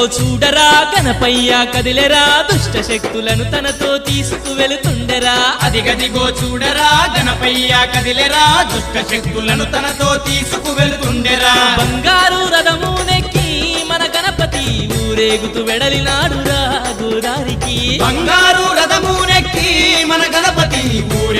కృపతో చూడరా కనపయ్యా కదిలెరా దుష్ట శక్తులను తనతో తీసుకు వెళుతుండెరా అదిగదిగో చూడరా గణపయ్య కదిలెరా దుష్ట శక్తులను తనతో తీసుకు వెళుతుండెరా బంగారు రథము నెక్కి మన గణపతి ఊరేగుతూ వెడలినాడురా గోదారికి బంగారు రథము నెక్కి మన గణపతి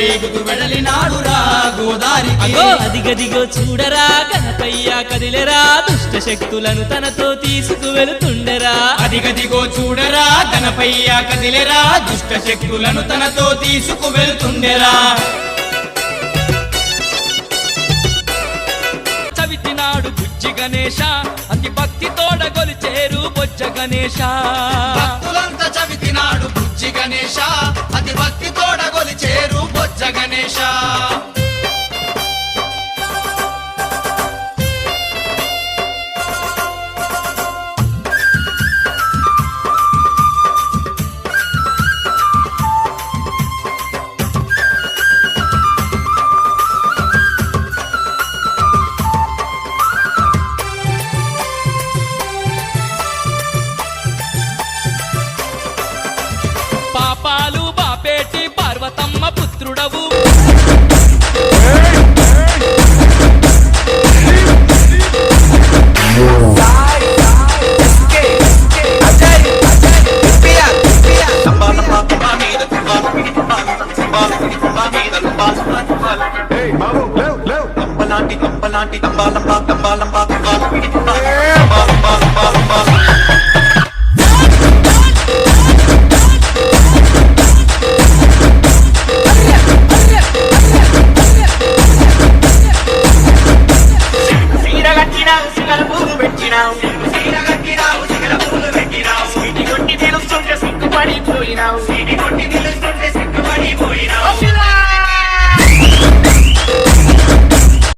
ఊరేగుతూ వెడలినాడురా గోదారికి. అదిగదిగో చూడరా గణపయ్య కదిలెరా దుష్ట శక్తులను తనతో తీసుకు వెళుతుండెరా అదిగదిగో చూడరా గణపయ్య కదిలెరా దుష్ట శక్తులను తనతో తీసుకు వెళ్తుండెరా చవితినాడు బుజ్జి గణేశ అతి భక్తి తోడ గొలిచేరు బొజ్జ గణేశ. భక్తులంతా నాడు బుజ్జి గణేశ అతి భక్తి తోడగొలి చేరు బొజ్జ Ganesha.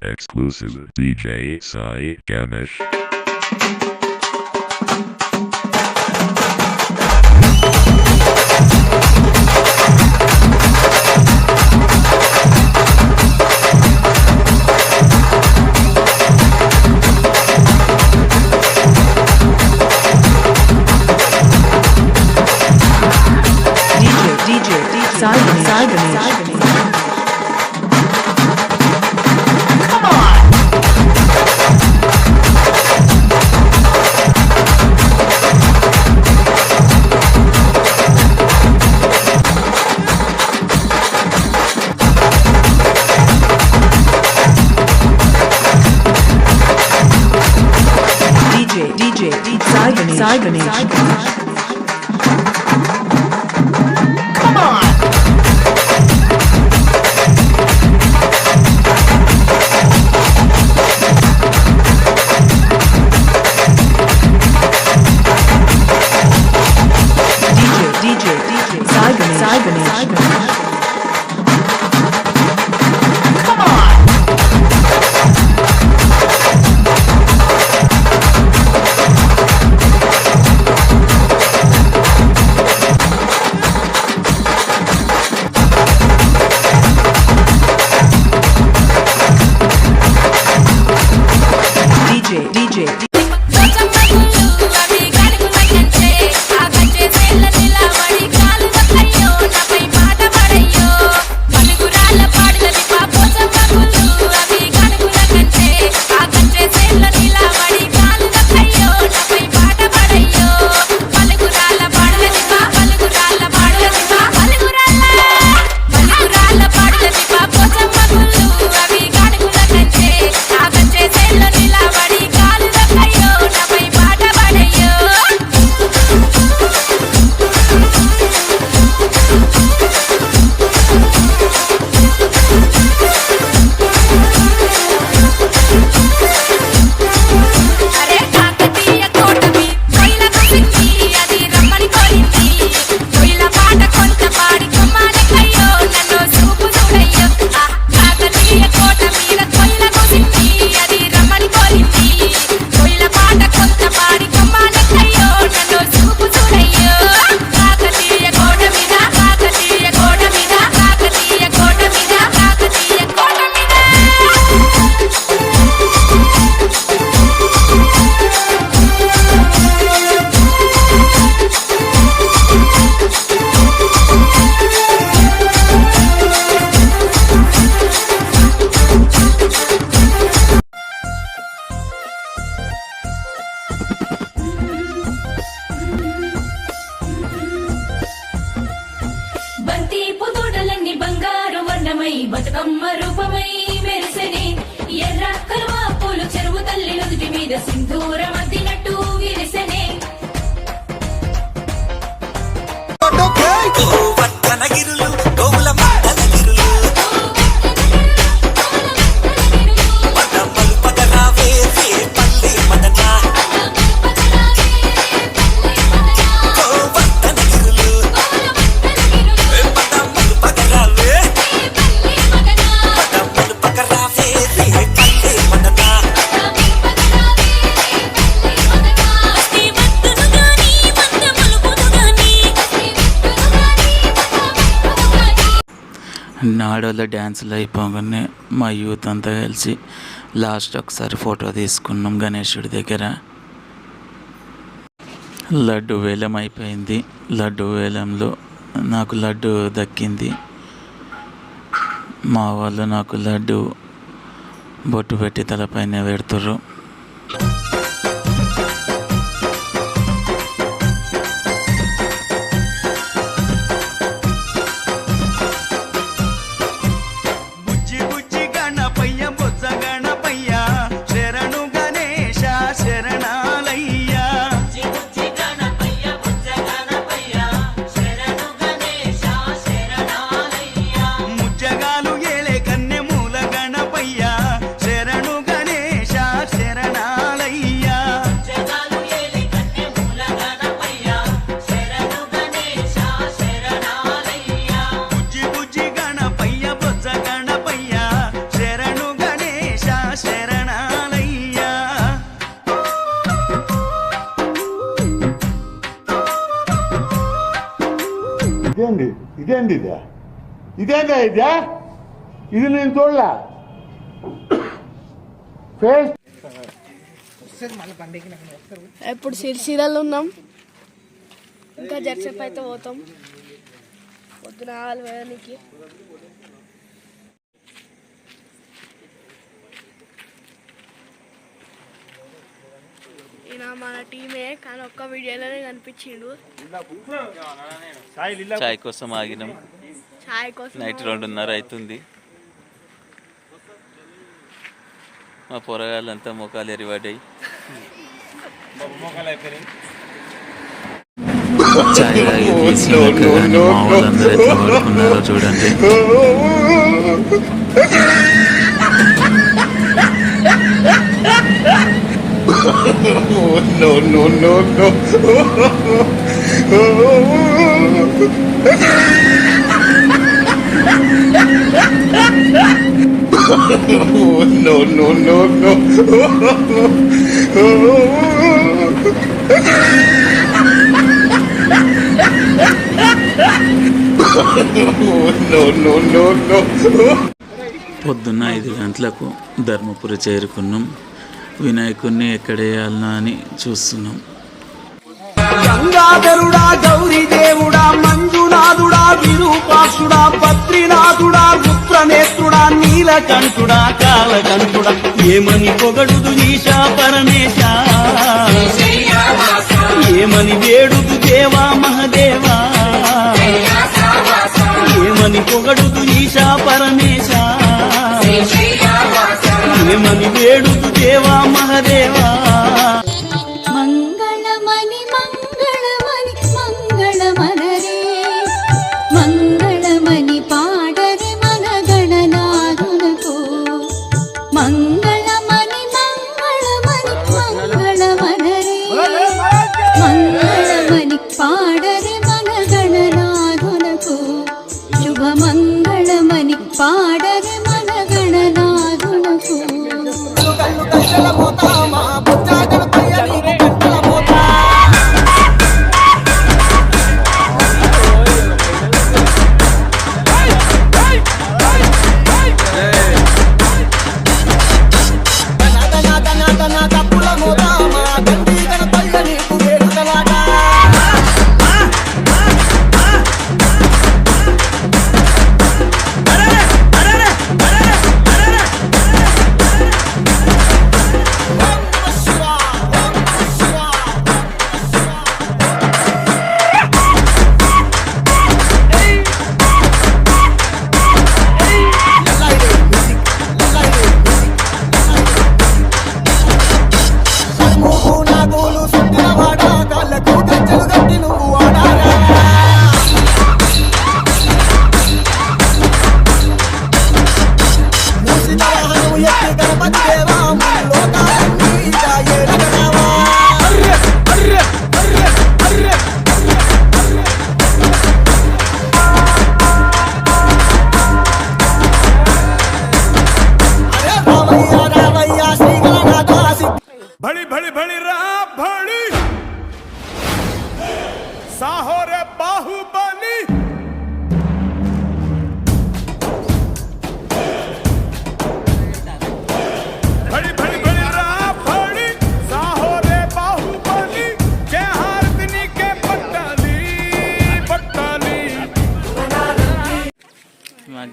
Exclusive DJ Sai Ganesh. Agony. Bathukamma రూపమై మెరిసెనే. ఎర్ర కలువ పూలు చెరువు తల్లి నుదుటి మీద సింధూరం అద్దినట్టు విరిసెనే. ఆడవాళ్ళ డ్యాన్సులు అయిపోగానే మా యూత్ అంతా కలిసి లాస్ట్ ఒకసారి ఫోటో తీసుకున్నాం గణేశుడి దగ్గర. లడ్డు వేలం అయిపోయింది. లడ్డు వేలంలో నాకు లడ్డు దక్కింది. మా వాళ్ళు నాకు లడ్డు బొట్టు పెట్టి తలపైన పెడుతుర్రు. ఇదేంది ఇదే ఇదేందా ఇదే ఇది నేను చూడలే ఫేస్ ఇప్పుడు సిరిసిరలు ఉన్నాం. ఇంకా జర్సేపు అయితే పోతాం. పొద్దున ఆలు వేయడానికి మన టీమే కానీ ఒక్క వీడియోలోనే కనిపించిండు చాయ్ కోసం ఆగినాం ఛాయ్ కోసం నైట్ రెండున్నర అవుతుంది మా పొరగాళ్ళంతా ముఖాలు ఎరివాడాయి చాయ్ తాగి తీసినాక కానీ మా వాళ్ళందరూ ఎట్లా పడుకున్నారో చూడండి no, no, no, no. no, no, no, no. no, no, no, no. పొద్దున్న ఐదు గంటలకు ధర్మపురి చేరుకున్నాం వినాయకుడిని ఎక్కడేయాలనా అని చూస్తున్నాం. గంగాధరుడా గౌరీ దేవుడా మంజునాథుడా విరూపాక్షుడా బద్రీనాథుడా రుద్రనేత్రుడా నీలకంఠుడా కాలకంఠుడా ఏమని పొగడుదు ఈశా పరమేశ? ఏమని వేడుదు దేవా మహదేవా? ఏమని పొగడుదు ఈశా పరమేశ? మంగళమణి వేడుకు దేవా మహదేవా. మంగళమణి మంగళమణి మంగళమనరే. మంగళమణి పాడరి మన గణనాథునకు మంగళమణి మంగళమణి మంగళమనరే. మంగళమణి పాడరి మన గణనాథునకు శుభ మంగళమణి పాడరి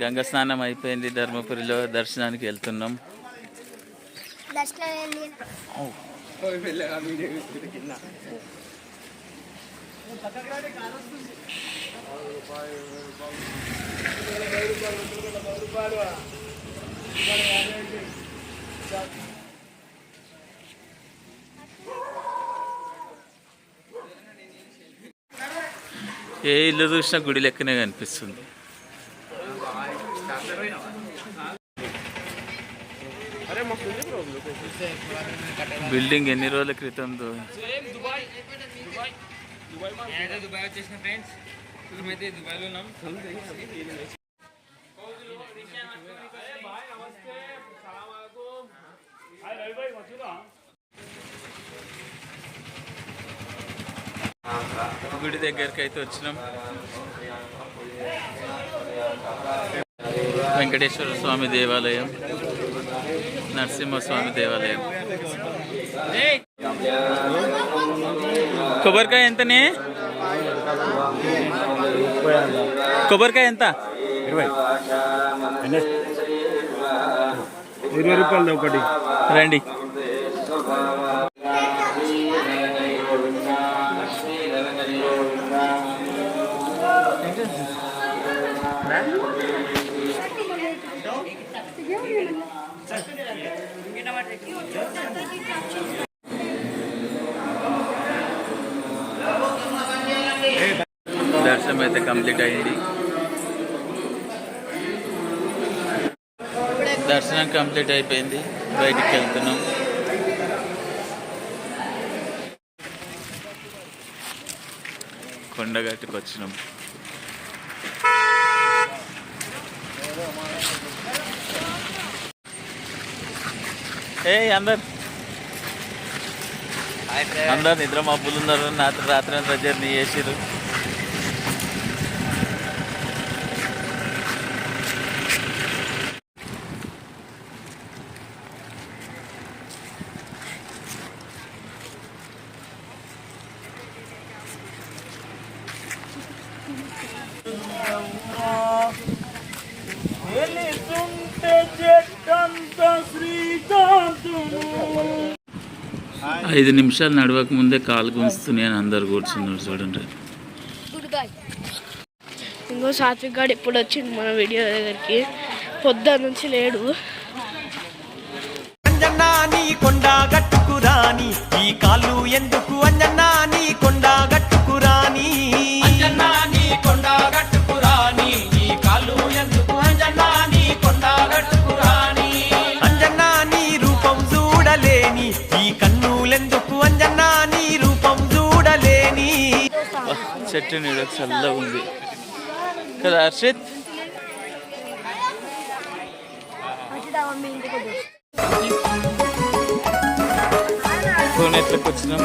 మా గంగ స్నానం అయిపోయింది ధర్మపురిలో దర్శనానికి వెళ్తున్నాం. ఏ ఇల్లు చూసినా గుడి లెక్కనే కనిపిస్తుంది. బిల్డింగ్ ఎన్ని రోజుల క్రితం గుడి దగ్గరికి అయితే వచ్చినాం. వెంకటేశ్వర స్వామి దేవాలయం. నరసింహస్వామి దేవాలయం. కొబ్బరికాయ ఎంతనే? కొబ్బరికాయ ఎంత? ఇరవై. రూపాయలు ఒకటి. రండి దర్శనం అయితే కంప్లీట్ అయింది. దర్శనం కంప్లీట్ అయిపోయింది. బయటికి వెళ్తున్నాం. కొండగట్టుకు వచ్చినాం. ఏ అందరు అందరు నిద్ర మబ్బులు ఉన్నారు. నాతో రాత్రి అంతా జర్నీ చేసిరు ఐదు నిమిషాలు నడవక ముందే కాలు గుంజుతున్నాయి అని అందరు కూర్చున్నారు చూడండి. ఇంకో సాత్విక్ గాడు ఇప్పుడు వచ్చింది మన వీడియో దగ్గరికి? పొద్దున్న నుంచి లేడు. అంజన్నా నీ కొండ గట్టుకురాని ఈ కాళ్ళు ఎందుకు? అంజన్నా నీ కొండ గట్టుకురాని అంజన్నా నీ కొండ గట్టుకురాని చెట్టు నీడ చల్లగా ఉంది. కదా హర్షిత్? కోనేట్లకు వచ్చినాం.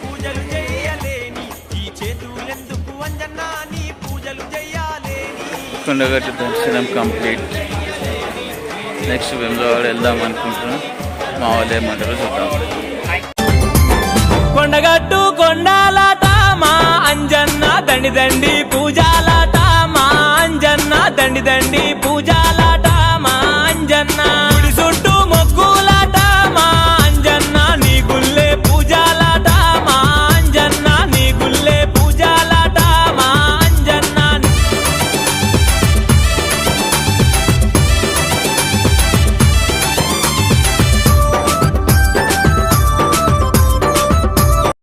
పూజలు చేయలేని ఈ చేతులెందుకు అంజన్నా నీ పూజలు చెయ్యాలేని కొండగట్టు దర్శనం కంప్లీట్. నెక్స్ట్ వెమ్లవాడ వెళ్దాం అనుకుంటున్నాం. మా వాళ్ళు ఏమంటారో చూద్దాం. కొండగట్టు కొండాలట మా మా అంజన్న దండి దండి పూజ